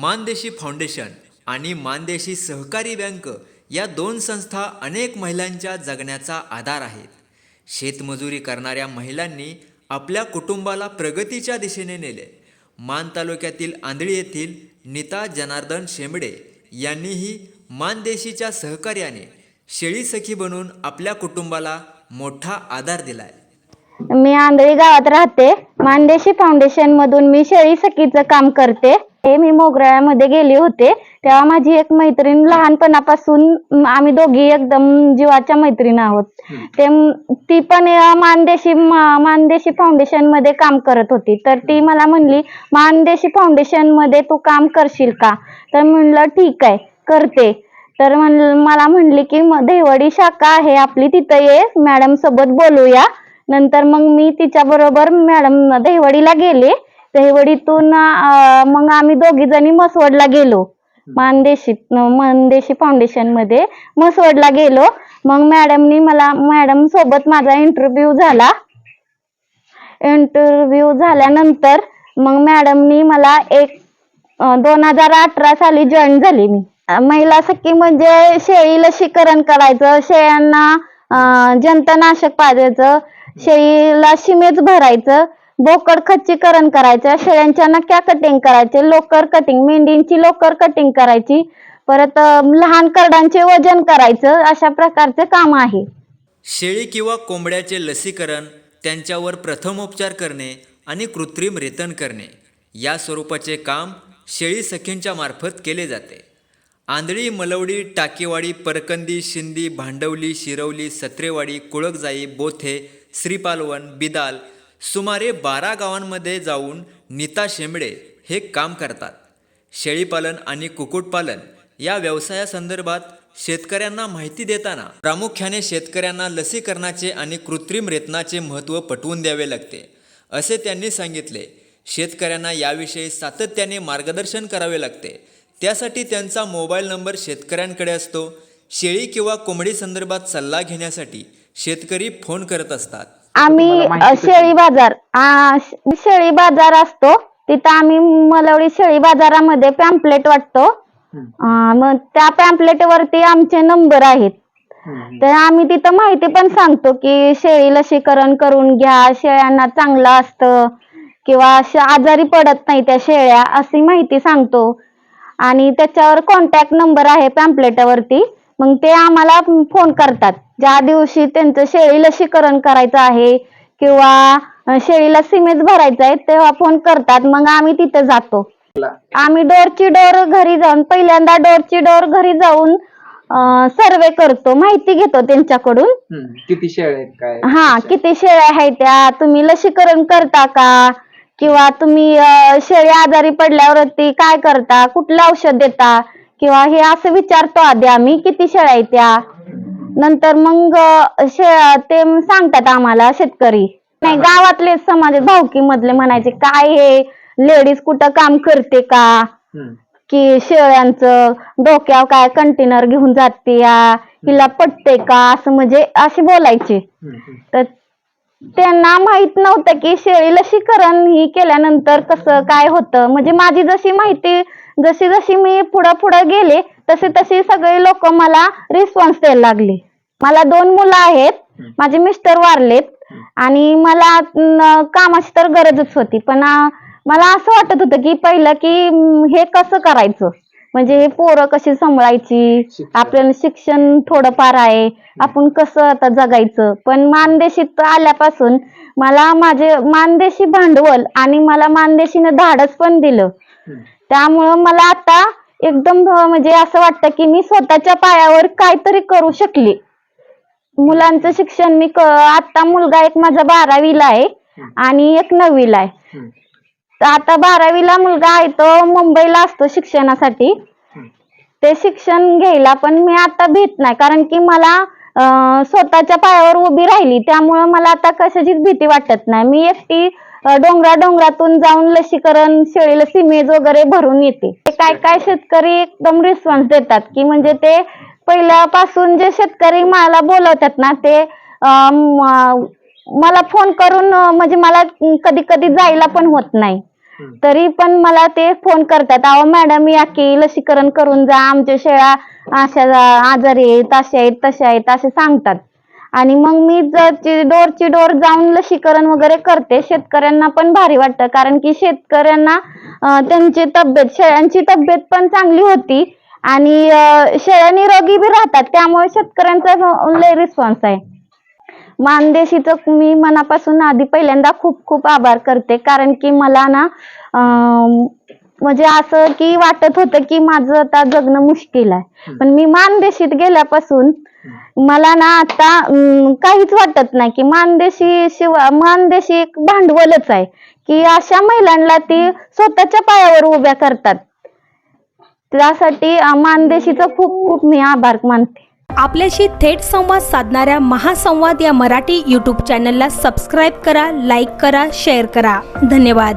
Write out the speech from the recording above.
Mann Deshi foundation आणि मानदेशी सहकारी bank या दोन संस्था अनेक महिलांच्या जगण्याचा आधार आहेत. शेतमजुरी करणाऱ्या महिलांनी आपल्या कुटुंबाला प्रगतीच्या दिशेने नेले. मान तालुक्यातील आंधळी येथील नीता जनार्दन शेंबडे यांनीही मानदेशीच्या सहकार्याने शेळी सखी बनून आपल्या कुटुंबाला मोठा आधार दिलाय. मी आंधळी गावात राहते. मानदेशी फाउंडेशन मधून मी शेळी सखीचं काम करते. हे मी मोगऱ्यामध्ये गेले होते. तेव्हा माझी एक मैत्रीण लहानपणापासून आम्ही दोघी एकदम जीवाच्या मैत्रीण आहोत. ते ती पण मानदेशी मानदेशी फाउंडेशनमध्ये काम करत होती. तर ती मला म्हणली मानदेशी फाउंडेशनमध्ये तू काम करशील का? तर म्हणलं ठीक आहे करते. तर म्हण मला म्हणली की म- देवडी शाखा आहे आपली तिथं ये मॅडम सोबत बोलूया. नंतर मग मी तिच्या बरोबर मॅडम देहवडीला गेले. देहवडीतून मग आम्ही दोघी जणी मसवडला गेलो. मानदेशी मानदेशी फाउंडेशनमध्ये मसवडला गेलो. मग मॅडमनी मला मॅडम सोबत माझा इंटरव्ह्यू झाला. इंटरव्ह्यू झाल्यानंतर मग मॅडमनी मला एक दोन हजार अठरा साली जॉईन झाली मी. महिला सखी म्हणजे शेळी लसीकरण करायचं शेळ्यांना जंतनाशक पाजायचं शेळीला शिमेच भरायचं बोकड खच्चीकरण करायचं शेळ्यांच्या नक्या कटिंग करायचे लोकर कटिंग मेंढींची लोकर कटिंग करायची परत लहान करडांचे वजन करायचं अशा प्रकारचे काम आहे. शेळी किंवा कोंबड्याचे लसीकरण त्यांच्यावर प्रथमोपचार करणे आणि कृत्रिम रेतन करणे या स्वरूपाचे काम शेळी सखींच्या मार्फत केले जाते. आंधळी मलवडी टाकेवाडी परकंदी शिंदी भांडवली शिरवली सत्रेवाडी कुळकजाई बोथे श्रीपालवन बिदाल सुमारे बारा गावांमध्ये जाऊन नीता शेंबडे हे काम करतात. शेळीपालन आणि कुक्कुटपालन या व्यवसायासंदर्भात शेतकऱ्यांना माहिती देताना प्रामुख्याने शेतकऱ्यांना लसीकरणाचे आणि कृत्रिम रेतनाचे महत्त्व पटवून द्यावे लागते. असे त्यांनी सांगितले. शेतकऱ्यांना याविषयी सातत्याने मार्गदर्शन करावे लागते. त्यासाठी त्यांचा मोबाईल नंबर शेतकऱ्यांकडे असतो. शेळी किंवा कोंबडी संदर्भात सल्ला घेण्यासाठी शेतकरी फोन करत असतात. आम्ही शेळी बाजार आ, श- शेळी बाजार असतो. तिथं आम्ही मलवडी शेळी बाजारामध्ये पॅम्पलेट वाटतो. मग त्या पॅम्पलेट वरती आमचे नंबर आहेत. तर आम्ही तिथं माहिती पण सांगतो की शेळी लसीकरण करून घ्या शेळ्यांना चांगलं असतं किंवा अशा आजारी पडत नाही त्या शेळ्या अशी माहिती सांगतो. आणि त्याच्यावर कॉन्टॅक्ट नंबर आहे पॅम्पलेटावरती मग ते आम्हाला फोन करतात. ज्या दिवशी त्यांचं शेळी लसीकरण करायचं आहे किंवा शेळीला सिमेज भरायचं आहे तेव्हा फोन करतात. मग आम्ही तिथे जातो. आम्ही डोरची डोर घरी जाऊन पहिल्यांदा डोरची डोर घरी जाऊन सर्वे करतो. माहिती घेतो त्यांच्याकडून. किती शेळ्या आहेत काय? हा किती शेळ्या आहेत त्या? तुम्ही लसीकरण करता का? किंवा तुम्ही शेळी आजारी पडल्यावरती काय करता? कुठलं औषध देता? किंवा हे असं विचारतो आधी आम्ही किती शेळ्या आहेत त्या? नंतर मग ते सांगतात आम्हाला शेतकरी. नाही गावातले समाज भावकी मधले म्हणायचे काय हे? लेडीज कुठं काम करते का. की शेळ्यांचं डोक्यावर काय कंटेनर घेऊन जाते या? हिला पटते का? असं म्हणजे असे बोलायचे. तर त्यांना माहीत नव्हतं की शेळी लसीकरण ही केल्यानंतर कसं काय होतं. म्हणजे माझी जशी माहिती जशी जशी मी पुढं पुढं गेले तसे तसे सगळे लोक मला रिस्पॉन्स द्यायला लागले. मला दोन मुलं आहेत माझे मिस्टर वारलेत आणि मला न, कामाची तर गरजच होती. पण आ, मला असं वाटत होतं की पहिलं की म, हे कसं करायचं? म्हणजे हे पोरं कशी सांभाळायची. आपल्याला शिक्षण थोडंफार आहे. आपण कसं आता जगायचं? पण मानदेशीत आल्यापासून मला माझे मानदेशी भांडवल आणि मला मानदेशीनं धाडस पण दिलं. त्यामुळं मला आता एकदम म्हणजे असं वाटतं की मी स्वतःच्या पायावर काहीतरी करू शकले. मुलांचं शिक्षण मी आता मुलगा एक माझा बारावीला आहे आणि एक नववीला आहे. आता बारावीला मुलगा आहे तो मुंबईला असतो शिक्षणासाठी. ते शिक्षण घ्यायला पण मी आता भीत नाही कारण की मला अं, स्वतःच्या पायावर उभी राहिली त्यामुळं मला आता कशाचीच भीती वाटत नाही मी एकटी डोंगरा डोंगरातून जाऊन लसीकरण शेळीला सिमेज वगैरे भरून येते ते काय काय शेतकरी एकदम रिस्पॉन्स देतात की म्हणजे ते पहिल्यापासून जे शेतकरी मला बोलवतात ना ते अं, म- मला फोन करून अं, म्हणजे मला कधी कधी जायला पण होत नाही. तरी पण मला ते फोन करतात. अहो मॅडम या की लसीकरण करून जा. आमच्या शेळ्या अशा आजारी आहेत अशा आहेत तशा आहेत असे सांगतात. आणि मग मी जर डोरची डोर जाऊन लसीकरण वगैरे करते शेतकऱ्यांना पण भारी वाटतं. कारण की शेतकऱ्यांना त्यांची तब्येत शेळ्यांची तब्येत पण चांगली होती. आणि शेळ्या निरोगी बी राहतात. त्यामुळे शेतकऱ्यांचा लय रिस्पॉन्स आहे. मानदेशीचं मी मनापासून आधी पहिल्यांदा खूप खूप आभार करते. कारण की मला ना म्हणजे असं की वाटत होतं की माझं आता जगणं मुश्किल आहे. पण मी मानदेशीत गेल्यापासून मला ना आता काहीच वाटत नाही की मानदेशी शिवाय मानदेशी एक भांडवलच आहे. की अशा महिलांना ती स्वतःच्या पायावर उभ्या करतात. त्यासाठी मानदेशीचं खूप खूप मी आभार मानते. आपल्याशी थेट संवाद साधणाऱ्या महासंवाद या मराठी यूट्यूब चॅनलला सबस्क्राईब करा लाईक करा शेअर करा. धन्यवाद.